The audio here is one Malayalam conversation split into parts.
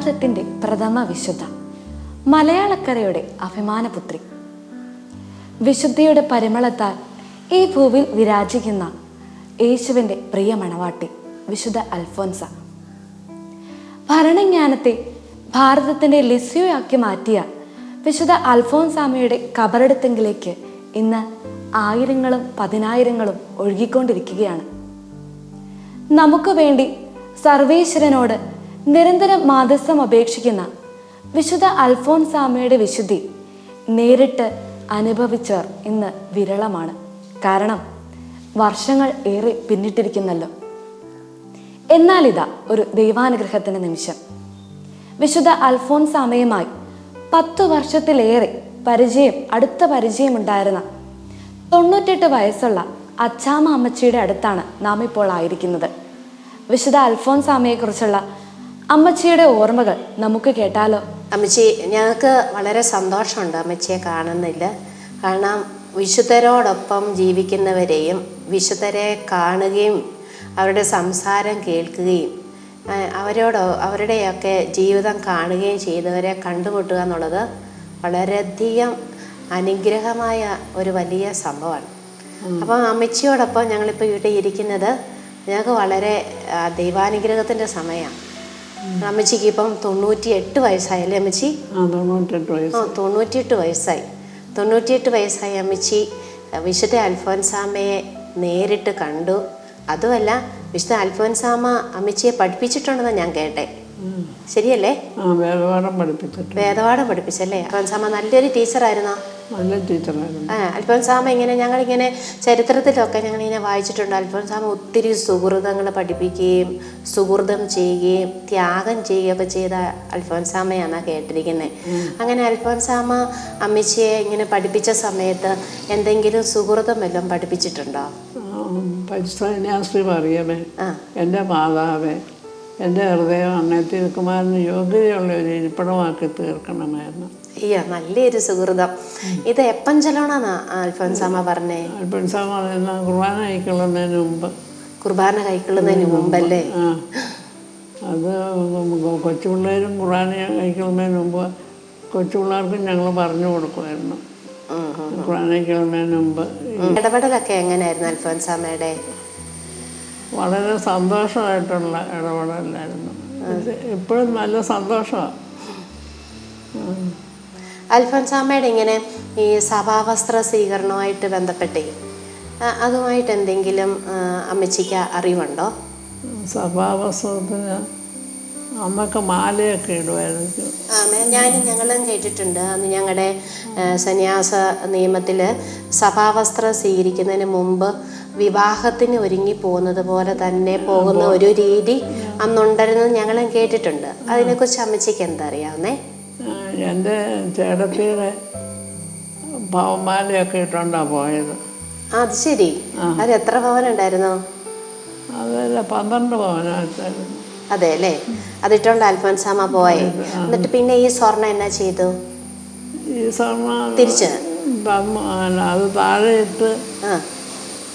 ഭാരതത്തിന്റെ പ്രഥമ വിശുദ്ധ മലയാളക്കരയുടെ അഭിമാനപുത്രി. വിശുദ്ധിയുടെ പരിമളത്താൽ ഈ ഭൂവിൽ വിരാജിക്കുന്ന യേശുവിന്റെ പ്രിയ മണവാട്ടി വിശുദ്ധ അൽഫോൻസ. ഭരണജ്ഞാനത്തെ ഭാരതത്തിന്റെ ലിസ്യുയാക്കി മാറ്റിയ വിശുദ്ധ അൽഫോൻസാമയുടെ കബറടത്തെങ്കിലേക്ക് ഇന്ന് ആയിരങ്ങളും പതിനായിരങ്ങളും ഒഴുകിക്കൊണ്ടിരിക്കുകയാണ്. നമുക്ക് വേണ്ടി സർവേശ്വരനോട് നിരന്തരം മാധ്യസ്ഥം അപേക്ഷിക്കുന്ന വിശുദ്ധ അൽഫോൻസാമയുടെ വിശുദ്ധി നേരിട്ട് അനുഭവിച്ചവർ ഇന്ന് വിരളമാണ്. കാരണം വർഷങ്ങൾ ഏറെ പിന്നിട്ടിരിക്കുന്നല്ലോ. എന്നാൽ ഇതാ ഒരു ദൈവാനുഗ്രഹത്തിന്റെ നിമിഷം. വിശുദ്ധ അൽഫോൻസാമയുമായി പത്തു വർഷത്തിലേറെ പരിചയം അടുത്ത പരിചയമുണ്ടായിരുന്ന തൊണ്ണൂറ്റെട്ട് വയസ്സുള്ള അച്ചാമ്മ അമ്മച്ചിയുടെ അടുത്താണ് നാം ഇപ്പോൾ ആയിരിക്കുന്നത്. വിശുദ്ധ അൽഫോൻസാമയെക്കുറിച്ചുള്ള അമ്മച്ചിയുടെ ഓർമ്മകൾ നമുക്ക് കേട്ടാലോ? അമ്മച്ചി ഞങ്ങൾക്ക് വളരെ സന്തോഷമുണ്ട് അമ്മച്ചിയെ കാണുന്നില്ല കാരണം വിശുദ്ധരോടൊപ്പം ജീവിക്കുന്നവരെയും വിശുദ്ധരെ കാണുകയും അവരുടെ സംസാരം കേൾക്കുകയും അവരോടോ അവരോട് അവരുടെയൊക്കെ ജീവിതം കാണുകയും ചെയ്തവരെ കണ്ടുമുട്ടുക എന്നുള്ളത് വളരെയധികം അനുഗ്രഹമായ ഒരു വലിയ സംഭവമാണ്. അപ്പം അമ്മച്ചിയോടൊപ്പം ഞങ്ങളിപ്പോൾ ഇവിടെ ഇരിക്കുന്നത് ഞങ്ങൾക്ക് വളരെ ദൈവാനുഗ്രഹത്തിന്റെ സമയമാണ്. അമ്മച്ചിക്ക് ഇപ്പം തൊണ്ണൂറ്റി എട്ട് വയസ്സായല്ലേ അമ്മച്ചി? ആ തൊണ്ണൂറ്റെട്ട് വയസ്സ്. ആ തൊണ്ണൂറ്റിയെട്ട് വയസ്സായി. തൊണ്ണൂറ്റിയെട്ട് വയസ്സായ അമ്മച്ചി വിശുദ്ധ അൽഫോൻസാമയെ നേരിട്ട് കണ്ടു. അതുമല്ല വിശുദ്ധ അൽഫോൻസാമ അമ്മച്ചിയെ പഠിപ്പിച്ചിട്ടുണ്ടെന്ന് ഞാൻ കേട്ടെ. ശരിയല്ലേ? വേദപാഠം പഠിപ്പിച്ചിട്ട് വേദപാഠം പഠിപ്പിച്ചല്ലേ? അൽഫോൻസാമ്മ നല്ലൊരു ടീച്ചറായിരുന്നോ? നല്ല ടീച്ചറായിരുന്നു. അൽഫോൻസാമ ഇങ്ങനെ ഞങ്ങളിങ്ങനെ ചരിത്രത്തിലൊക്കെ ഞങ്ങളിങ്ങനെ വായിച്ചിട്ടുണ്ട്. അൽഫോൻസാമ ഒത്തിരി സുഹൃതങ്ങൾ പഠിപ്പിക്കുകയും സുഹൃതം ചെയ്യുകയും ത്യാഗം ചെയ്യുകയൊക്കെ ചെയ്ത അൽഫോൻസാമയാണ് കേട്ടിരിക്കുന്നത് അങ്ങനെ അൽഫോൻസാമ അമ്മച്ചിയെ ഇങ്ങനെ പഠിപ്പിച്ച സമയത്ത് എന്തെങ്കിലും സുഹൃതം വല്ലതും പഠിപ്പിച്ചിട്ടുണ്ടോ? പരിസ്ഥാനാശ്രീ പറയമേ ആ. എന്റെ മാതാവേ എന്റെ ഹൃദയം അങ്ങേ തിരുക്കുമാരന് യോഗ്യതയുള്ള ഒരു ഇരിപ്പിടമാക്കി തീർക്കണമായിരുന്നു. അയ്യോ നല്ലൊരു സുഹൃതം. ഇത് എപ്പം ചെല്ലണമെന്നാ അൽഫോൻസാമ പറഞ്ഞേ? അൽഫോൻസാമ പറയുന്ന കുർബാന കഴിക്കൊള്ളുന്നതിന് മുമ്പ്. കുർബാന കൈക്കൊള്ളുന്നതിന് മുമ്പല്ലേ? അത് കൊച്ചു പിള്ളേരും കുർബാന കഴിക്കൊള്ളുന്നതിന് മുമ്പ് കൊച്ചു പിള്ളേർക്കും ഞങ്ങൾ പറഞ്ഞു കൊടുക്കുമായിരുന്നു. കുർബാന കഴിക്കൊള്ളുന്നതിന് മുമ്പ്. ഇടപെടലൊക്കെ എങ്ങനെയായിരുന്നു അൽഫോൻസാമയുടെ വളരെ സന്തോഷമായിട്ടുള്ള ഇടപെടലായിരുന്നു ഇപ്പോഴും നല്ല സന്തോഷമാണ് അൽഫോൻസാമ്മയുടെ ഇങ്ങനെ ഈ സഭാവസ്ത്ര സ്വീകരണവുമായിട്ട് ബന്ധപ്പെട്ടേ അതുമായിട്ട് എന്തെങ്കിലും അമ്മച്ചിക്ക് അറിവുണ്ടോ? സഭാവസ്ത്രത്തിന് അന്നൊക്കെ മാലയൊക്കെ ഇടുമായിരുന്നു ഞാനും ഞങ്ങളും കേട്ടിട്ടുണ്ട്. അന്ന് ഞങ്ങളുടെ സന്യാസ നിയമത്തിൽ സഭാവസ്ത്രം സ്വീകരിക്കുന്നതിന് മുമ്പ് വിവാഹത്തിന് ഒരുങ്ങി പോകുന്നത് പോലെ തന്നെ പോകുന്ന ഒരു രീതി അന്നുണ്ടായിരുന്നത് ഞങ്ങളും കേട്ടിട്ടുണ്ട്. അതിനെക്കുറിച്ച് അമ്മച്ചിക്ക് എന്താ അറിയാവുന്നേ എന്റെ ചേട്ടത്തിയുടെ ഭവമാലയൊക്കെ ഇട്ടുകൊണ്ടാണ് പോയത്. അത് ശരി. അത് എത്ര പവനുണ്ടായിരുന്നു അതല്ല പന്ത്രണ്ട് പവനായിട്ടായിരുന്നു അതെ അല്ലേ അതിട്ടോണ്ട് അൽഫോൻസാമ പോയി. എന്നിട്ട് പിന്നെ ഈ സ്വർണ എന്നാ ചെയ്തു? ഈ സ്വർണ തിരിച്ച്? അത് താഴെ ഇട്ട് ആ.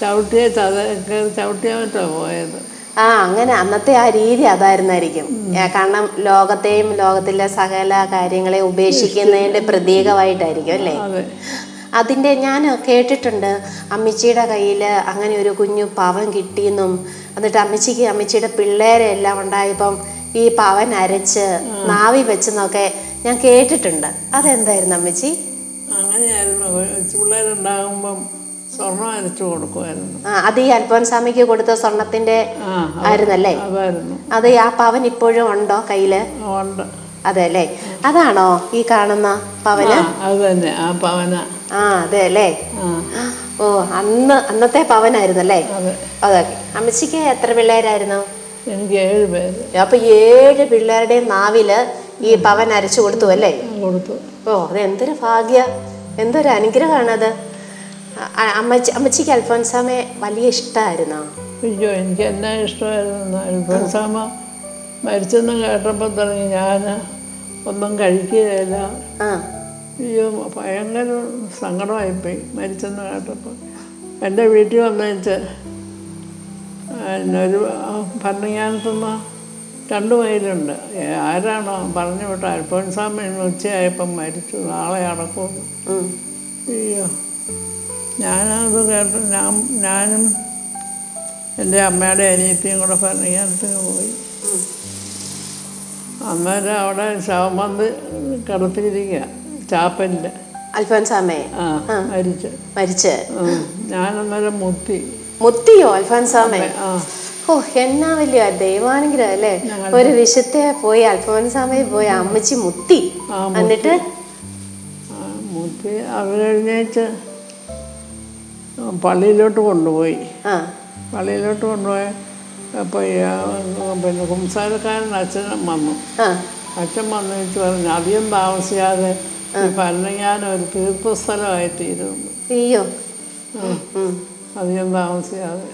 ചവിട്ടിയെ ചതക്കെ ചവിട്ടിയാ പോയത്. ആ അങ്ങനെ അന്നത്തെ ആ രീതി അതായിരുന്നായിരിക്കും. കാരണം ലോകത്തെയും ലോകത്തിലെ സകല കാര്യങ്ങളെ ഉപേക്ഷിക്കുന്നതിന്റെ പ്രതീകമായിട്ടായിരിക്കും അല്ലേ? അതിന്റെ ഞാൻ കേട്ടിട്ടുണ്ട്. അമ്മച്ചിയുടെ കയ്യിൽ അങ്ങനെ ഒരു കുഞ്ഞു പവൻ കിട്ടിയെന്നും എന്നിട്ട് അമ്മച്ചിക്ക് അമ്മച്ചിയുടെ പിള്ളേരെ എല്ലാം ഉണ്ടായപ്പം ഈ പവൻ അരച്ച് നാവി വെച്ചെന്നൊക്കെ ഞാൻ കേട്ടിട്ടുണ്ട്. അതെന്തായിരുന്നു അമ്മച്ചി? അങ്ങനെയായിരുന്നു. കൊച്ചു പിള്ളേരുണ്ടാകുമ്പം സ്വർണം അരച്ചു കൊടുക്കുമായിരുന്നു. ആ അത് ഈ അൽഫോൻസാമിക്ക് കൊടുത്ത സ്വർണത്തിന്റെ ആയിരുന്നല്ലേ? അത് ആ പവൻ ഇപ്പോഴും ഉണ്ടോ കയ്യിൽ? ഉണ്ട്. അതെ അല്ലേ അതാണോ ഈ കാണുന്ന പവന്? അത് തന്നെ. ആ പവന ആ അതെ അല്ലേ ഓ അന്ന് അന്നത്തെ പവനായിരുന്നല്ലേ അതെ. അതെ. അമ്മച്ചിക്ക് എത്ര പിള്ളേരായിരുന്നു? എനിക്ക് ഏഴ് പേര്. അപ്പൊ ഏഴ് പിള്ളേരുടെ നാവിൽ ഈ പവൻ അരച്ചു കൊടുത്തു അല്ലേ? കൊടുത്തു. ഓ അത് എന്തൊരു ഭാഗ്യ. എന്തൊരു അനുഗ്രഹമാണത് അമ്മച്ചി അമ്മച്ചിക്ക് അൽഫോൻസാമെ വലിയ ഇഷ്ടമായിരുന്നോ അയ്യോ എനിക്ക് എന്നാ ഇഷ്ടമായിരുന്നു? അൽഫോൻസാമ മരിച്ചെന്ന് കേട്ടപ്പോൾ തുടങ്ങി ഞാൻ ഒന്നും കഴിക്കുകയില്ല. ആ. അയ്യോ ഭയങ്കര സങ്കടമായിപ്പോയി മരിച്ചെന്ന് കേട്ടപ്പോൾ എന്റെ വീട്ടിൽ വന്നേച്ച് എന്നൊരു ഭരണങ്ങാനത്തുനിന്ന് രണ്ട് മൈലുണ്ട് ആരാണോ പറഞ്ഞു വിട്ട അൽഫോൻസാമ്മ ഇന്ന് ഉച്ചയായപ്പം മരിച്ചു. നാളെ അടക്കും. അയ്യോ ഞാനത് കേട്ട് ഞാൻ ഞാനും എന്റെ അമ്മയുടെ അനിയത്തിയും കൂടെ ഭരണങ്ങാനത്തിന് പോയി. അന്നേരം അവിടെ ശവമന്ത് കിടത്തിയിരിക്കുക. ചാപ്പലിൽ അൽഫോൻസാമേ മരിച്ച്. മരിച്ച്. ഞാനന്നേരം മുത്തി മുത്തിയോ അൽഫോൻസാമേ ഓ എന്നാ വലിയ ദൈവാനുഗ്രഹം അല്ലേ? ഒരു വിശുദ്ധ പോയി അൽഫോൻസാമയെ പോയി അമ്മച്ചി മുത്തി എന്നിട്ട്? മുത്തി കഴിഞ്ഞേച്ച് പള്ളിയിലോട്ട് കൊണ്ടുപോയി. പള്ളിയിലോട്ട് കൊണ്ടുപോയി അപ്പോൾ പിന്നെ കുംസാരക്കാരൻ അച്ഛനും വന്നു. അച്ഛൻ വന്നു വെച്ച് പറഞ്ഞു അധികം താമസിയാതെ ഭരണങ്ങാനം ഒരു തീർത്ഥസ്ഥലമായി തീരുന്നു അയ്യോ. അധികം താമസിയാതെ.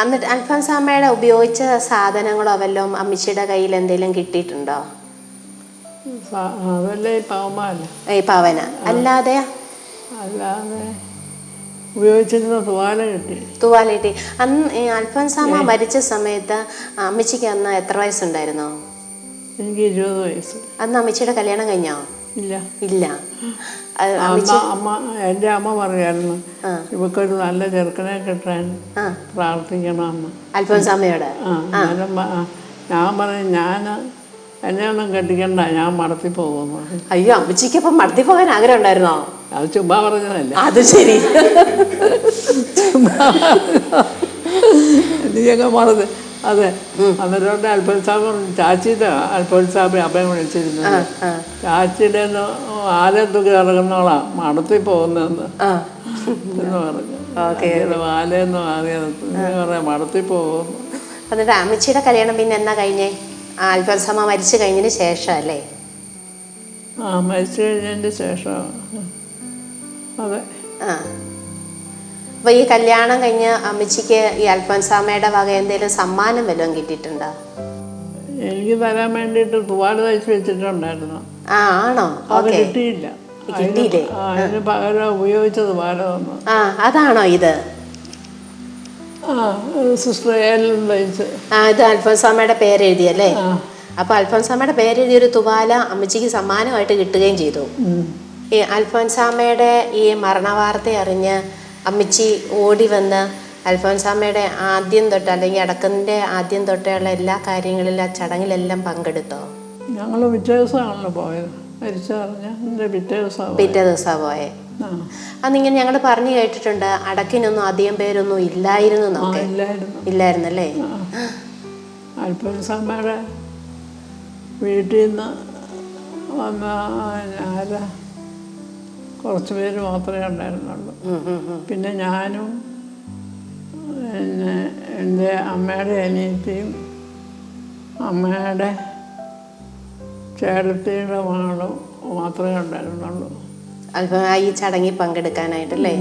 എന്നിട്ട് അൽഫോൻസാമ്മയുടെ ഉപയോഗിച്ച സാധനങ്ങളോ വല്ലതും അമ്മച്ചിയുടെ കയ്യിൽ എന്തെങ്കിലും കിട്ടിയിട്ടുണ്ടോ? അതല്ലേ പവന. അല്ലാതെ? അല്ലാതെ ഉപയോഗിച്ചിരുന്ന തുവാല കിട്ടി. തൂവാലിട്ടി അന്ന് അൽഫൻസാമ മരിച്ച സമയത്ത് അമ്മച്ചിക്ക് അന്ന് എത്ര വയസ്സുണ്ടായിരുന്നോ? എനിക്ക് ഇരുപത് വയസ്സ്. അന്ന് അമ്മച്ചിയുടെ കല്യാണം കഴിഞ്ഞോ? ഇല്ല. ഇല്ല. അമ്മ അമ്മ എന്റെ അമ്മ പറയായിരുന്നു. ഇവക്കൊരു നല്ല ചെറുക്കനെ കിട്ടാൻ പ്രാർത്ഥിക്കണം അമ്മ. അൽഫോൻസാമ്മയോട്? ഞാൻ പറഞ്ഞു ഞാൻ എന്നെ ഒന്നും കെട്ടിക്കണ്ട ഞാൻ മടത്തി പോകുന്നു അയ്യോ അമ്മച്ചിക്ക് അപ്പം മടത്തി പോകാൻ ആഗ്രഹം ഉണ്ടായിരുന്നോ അത് ചുമ്മാ പറഞ്ഞതല്ല. അത് ശരി. എനിക്കൊക്കെ മറന്ന്. അതെ. അന്നേരം അൽഫോൻസാബ് ചാച്ചിയുടെ അൽഫോൻസാബ് അഭയം വിളിച്ചിരുന്നത്. ചാച്ചിയുടെ ആലത്തൊക്കെ ഇറങ്ങുന്നോളാ മടത്തി പോകുന്നതെന്ന്. ആ. എന്ന് പറഞ്ഞു. പറയാം മടത്തി എന്നിട്ട് അമ്മച്ചിയുടെ കല്യാണം പിന്നെ എന്നാ കഴിഞ്ഞേ? ആ അൽഫോൻസാമ്മ മരിച്ചു കഴിഞ്ഞതിന് ശേഷം അല്ലേ? ആ മരിച്ചു കഴിഞ്ഞതിന്റെ ശേഷം. അതെ. ആ. അപ്പൊ ഈ കല്യാണം കഴിഞ്ഞ് അമ്മച്ചിക്ക് ഈ അൽഫോൻസാമ്മയുടെ വക എന്തെങ്കിലും സമ്മാനം വല്ലതും കിട്ടിയിട്ടുണ്ടോ? എനിക്ക് തരാൻ വേണ്ടിയിട്ട് തുവാല തയ്ച്ച് വെച്ചിട്ടുണ്ടായിരുന്നു. ആ ആണോ? അത് കിട്ടിയില്ല. കിട്ടിയില്ലേ? ആ, അതിന് പകരം ഉപയോഗിച്ചത് വന്നു ആ അതാണോ ഇത്? ആ സിസ്റ്റർ ഏലും തയ്ച്ച് ആ ഇത് അൽഫോൻസാമ്മയുടെ പേരെഴുതിയല്ലേ അപ്പൊ അൽഫോൻസാമ്മയുടെ പേരെഴുതിയ ഒരു തുവാല അമ്മച്ചിക്ക് സമ്മാനമായിട്ട് കിട്ടുകയും ചെയ്തു. ഈ അൽഫോൻസാമ്മയുടെ ഈ മരണവാർത്ത അറിഞ്ഞ് അമ്മച്ചി ഓടി വന്ന് അൽഫോൻസാമ്മയുടെ ആദ്യം തൊട്ട് അല്ലെങ്കിൽ അടക്കത്തിന്റെ ആദ്യം തൊട്ടുള്ള എല്ലാ കാര്യങ്ങളിലും ആ ചടങ്ങിലെല്ലാം പങ്കെടുത്തോ? ഞങ്ങൾ പിറ്റേ ദിവസമാണല്ലോ പോയത്. മരിച്ചറിഞ്ഞ പിറ്റേ ദിവസമാണ് പിറ്റേ ദിവസമാണ് പോയെ. അന്നിങ്ങനെ ഞങ്ങൾ പറഞ്ഞു കേട്ടിട്ടുണ്ട് അടക്കിനൊന്നും അധികം പേരൊന്നും ഇല്ലായിരുന്നു നമുക്ക് എന്നൊക്കെ ഇല്ലായിരുന്നു. ഇല്ലായിരുന്നല്ലേ? അൽഫോൻസാമ്മയുടെ വീട്ടിൽ നിന്ന് ആരാ? കുറച്ച് പേര് മാത്രമേ ഉണ്ടായിരുന്നുള്ളൂ. പിന്നെ ഞാനും പിന്നെ എന്റെ അമ്മയുടെ അനിയത്തിയും അമ്മയുടെ ചേട്ടത്തിയുടെ മകളും മാത്രമേ ഉണ്ടായിരുന്നുള്ളൂ. അൽഫോൻസാ ഈ ചടങ്ങിൽ പങ്കെടുക്കാനായിട്ടല്ലേ?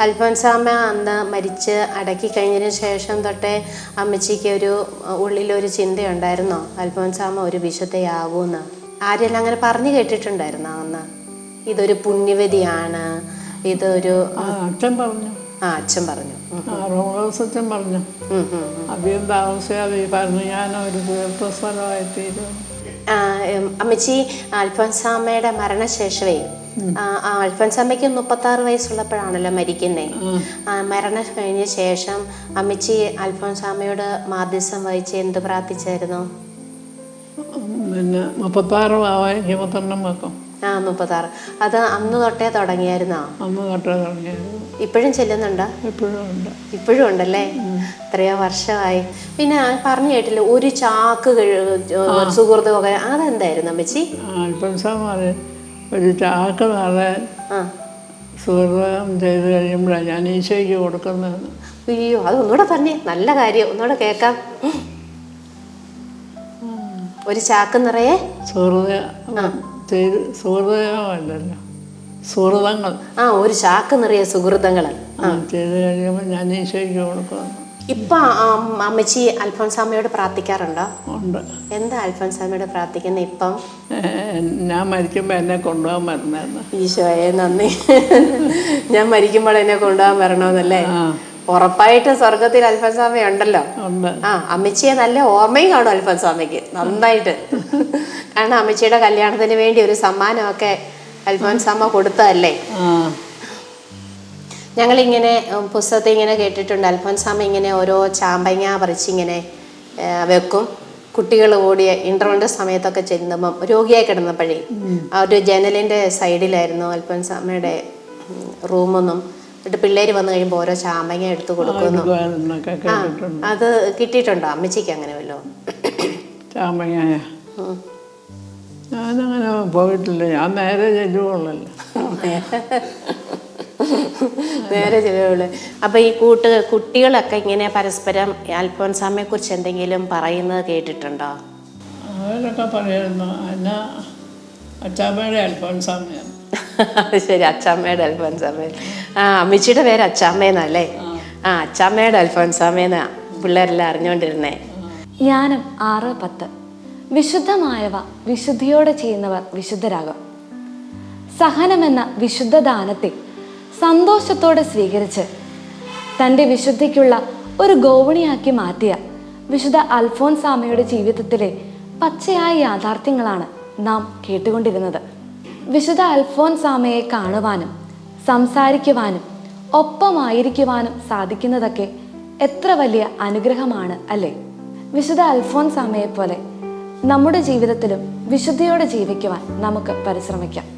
അൽഫോൻസാമ്മ അന്ന് മരിച്ച് അടക്കി കഴിഞ്ഞതിന് ശേഷം തൊട്ടേ അമ്മച്ചിക്ക് ഒരു ഉള്ളിലൊരു ചിന്തയുണ്ടായിരുന്നോ? അൽഫോൻസാമ്മ ഒരു വിശുദ്ധയാകൂന്ന് ആരെല്ലാം അങ്ങനെ പറഞ്ഞു കേട്ടിട്ടുണ്ടായിരുന്നോ? ഇതൊരു പുണ്യവതിയാണ്. ഇതൊരു അച്ഛൻ പറഞ്ഞു. ആ അച്ഛൻ പറഞ്ഞു. അച്ഛൻ പറഞ്ഞു. അധികം താമസിയാതെ പറഞ്ഞു ഞാൻ ഒരു തീർത്ഥസ്ഥലമായി തീരും അമ്മച്ചി അൽഫോൻസാമ്മയുടെ മരണശേഷമേ അൽഫോൻസാമ്മയ്ക്ക് മുപ്പത്തി ആറ് വയസ്സുള്ളപ്പോഴാണല്ലോ മരിക്കുന്നേ. മരണം കഴിഞ്ഞ ശേഷം അമ്മച്ചി അൽഫോൻസാമ്മയോട് മാധ്യസം വഹിച്ച് എന്ത് പ്രാർത്ഥിച്ചായിരുന്നു? പിന്നെ മുപ്പത്താറ് ആവാൻ ഇരുപത്തെണ്ണം വെക്കും. ആ മുപ്പത്താറ്. അത് അന്ന് തൊട്ടേ തുടങ്ങിയായിരുന്നോ? അന്ന് തൊട്ടേ തുടങ്ങിയായിരുന്നു. ഇപ്പോഴും ചെല്ലുന്നുണ്ടോ? ഇപ്പോഴും ഉണ്ട്. ഇപ്പോഴും ഉണ്ടല്ലേ? എത്രയോ വർഷമായി. പിന്നെ പറഞ്ഞു കേട്ടില്ല ഒരു ചാക്ക് കഴി- സുഹൃത്തുമൊക്കെ അതെന്തായിരുന്നു അമ്മച്ചി? ഒരു ചാക്ക് നാളെ ആ. സുഹൃതം ചെയ്ത് കഴിയുമ്പോഴാണ് ഞാൻ ഈശോയ്ക്ക് കൊടുക്കുന്നത്. അയ്യോ അതൊന്നുകൂടെ പറഞ്ഞേ. നല്ല കാര്യം. ഒന്നുകൂടെ കേൾക്കാം. ഒരു ചാക്ക് നിറയെ? സുഹൃത ചെയ്ത് സുഹൃതമല്ലല്ലോ സുഹൃതങ്ങൾ ആ ഒരു ചാക്ക് നിറയെ സുഹൃതങ്ങൾ ചെയ്ത് കഴിയുമ്പോൾ ഞാൻ ഈശോയ്ക്ക് കൊടുക്കുന്നു ഇപ്പൊ അമ്മച്ചി അൽഫോൻസാമ്മയോട് പ്രാർത്ഥിക്കാറുണ്ടോ? ഉണ്ട്. എന്താ അൽഫോൻസാമ്മയോട് പ്രാർത്ഥിക്കുന്നത് ഇപ്പം? ഞാൻ മരിക്കുമ്പോൾ എന്നെ കൊണ്ടുപോകാൻ വരുന്നതെന്ന് ഈശോയെ നന്ദി. ഞാൻ മരിക്കുമ്പോൾ എന്നെ കൊണ്ടുപോകാൻ വരണമെന്നല്ലേ ഉറപ്പായിട്ട് സ്വർഗത്തിൽ അൽഫോൻസാമ ഉണ്ടല്ലോ. ഉണ്ട്. ആ അമ്മച്ചിയെ നല്ല ഓർമ്മയും കാണും അൽഫോൻസാമയ്ക്ക് നന്നായിട്ട്. കാരണം അമ്മച്ചിയുടെ കല്യാണത്തിന് വേണ്ടി ഒരു സമ്മാനമൊക്കെ അൽഫോൻസാമ്മ കൊടുത്തതല്ലേ? ഞങ്ങളിങ്ങനെ പുസ്തകത്തെ ഇങ്ങനെ കേട്ടിട്ടുണ്ട്. അൽഫോൻസാമ്മ ഇങ്ങനെ ഓരോ ചാമ്പങ്ങ പറിച്ചിങ്ങനെ വെക്കും. കുട്ടികൾ ഓടിയ ഇന്റർവെലിന്റെ സമയത്തൊക്കെ ചെല്ലുമ്പം രോഗിയായി കിടന്നപ്പോഴേ ആ ഒരു ജനലിന്റെ സൈഡിലായിരുന്നു അൽഫോൻസാമ്മയുടെ അമ്മയുടെ റൂമൊന്നും. എന്നിട്ട് പിള്ളേർ വന്നു കഴിയുമ്പോൾ ഓരോ ചാമ്പങ്ങ എടുത്ത് കൊടുക്കുന്നു. അത് കിട്ടിയിട്ടുണ്ടോ? അമ്മച്ചിക്ക് അങ്ങനെ വല്ലോ ചാമ്പങ്ങായ ഞാനങ്ങനെ പോയിട്ടില്ല. ഞാൻ നേരെ ചെല്ലുകൊള്ളല്ലോ. നേരെ ചെല്ലുകയുള്ളു അപ്പൊ ഈ കൂട്ട് കുട്ടികളൊക്കെ ഇങ്ങനെ പരസ്പരം അൽഫോൻസാമ്മയെ കുറിച്ച് എന്തെങ്കിലും പറയുന്നത് കേട്ടിട്ടുണ്ടോ? അവരൊക്കെ പറയുന്നു എന്നാ അച്ചാമ്മയുടെ അൽഫോൻസാമ്മയാണ്. അത് ശരി അച്ചാമ്മയുടെ അൽഫോൻസാമ്മ. ആ അമ്മച്ചിയുടെ പേര് അച്ചാമ്മയെന്നല്ലേ ആ അച്ചാമ്മയുടെ അൽഫോൻസാമ്മയെന്നാ പിള്ളേരെല്ലാം അറിഞ്ഞുകൊണ്ടിരുന്നേ ഞാനും ആറ് പത്ത്. വിശുദ്ധമായവ വിശുദ്ധിയോടെ ചെയ്യുന്നവർ വിശുദ്ധരാകും. സഹനമെന്ന വിശുദ്ധ ദാനത്തെ സന്തോഷത്തോടെ സ്വീകരിച്ച് തന്റെ വിശുദ്ധിക്കുള്ള ഒരു ഗോവണിയാക്കി മാറ്റിയ വിശുദ്ധ അൽഫോൻസാമയുടെ ജീവിതത്തിലെ പച്ചയായ യാഥാർത്ഥ്യങ്ങളാണ് നാം കേട്ടുകൊണ്ടിരുന്നത്. വിശുദ്ധ അൽഫോൻസാമയെ കാണുവാനും സംസാരിക്കുവാനും ഒപ്പമായിരിക്കുവാനും സാധിക്കുന്നതൊക്കെ എത്ര വലിയ അനുഗ്രഹമാണ് അല്ലേ? വിശുദ്ധ അൽഫോൻസാമയെ പോലെ നമ്മുടെ ജീവിതത്തിലും വിശുദ്ധിയോടെ ജീവിക്കുവാൻ നമുക്ക് പരിശ്രമിക്കാം.